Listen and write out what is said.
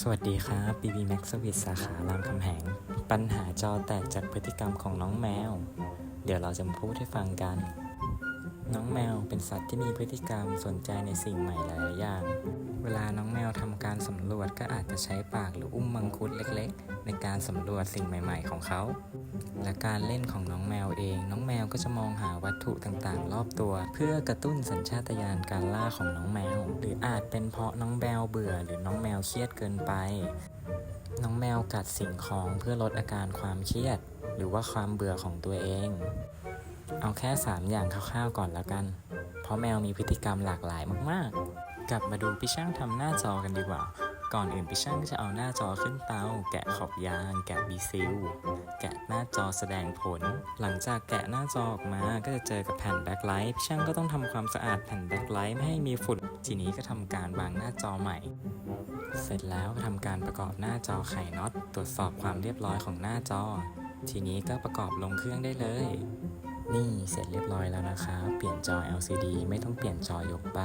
สวัสดีครับ BB Max Service สาขารามคำแหง ปัญหาจอแตกจากพฤติกรรมของน้องแมว เดี๋ยวเราจะมาพูดให้ฟังกัน น้องแมวเป็นสัตว์ที่มีพฤติกรรมสนใจในสิ่งใหม่หลายอย่าง จะใช้ปากหรืออุ้มมังคุดเล็กๆ ในการสำรวจสิ่งใหม่ ๆ ของเขา และการเล่นของน้องแมวเอง น้องแมวก็จะมองหาวัตถุต่างๆ รอบตัว เพื่อกระตุ้นสัญชาตญาณการล่าของน้องแมว หรืออาจเป็นเพราะน้องแมวเบื่อ หรือน้องแมวเครียดเกินไป น้องแมวกัดสิ่งของเพื่อลดอาการความเครียด หรือว่าความเบื่อของตัวเอง เอาแค่ 3 อย่างคร่าวๆก่อนแล้วกัน เพราะแมวมีพฤติกรรมหลากหลายมากๆ กลับมาดูพี่ช่างทำหน้าจอกันดีกว่า ก่อนอื่นพี่ช่างก็จะเอาหน้าจอขึ้นเตา แกะขอบยาง แกะบีซิล แกะหน้าจอแสดงผล หลังจากแกะหน้าจอออกมาก็จะเจอกับแผ่นแบ็คไลท์พี่ช่างก็ต้องทำความสะอาดแผ่นแบ็คไลท์ไม่ให้มีฝุ่น ทีนี้ก็ทำการวางหน้าจอใหม่ เสร็จแล้วก็ทำการประกอบหน้าจอไขน็อต ตรวจสอบความเรียบร้อยของหน้าจอ ทีนี้ก็ประกอบลงเครื่องได้เลย นี่เสร็จเรียบร้อยแล้วนะคะ เปลี่ยนจอ LCD ไม่ต้องเปลี่ยนจอยกใบ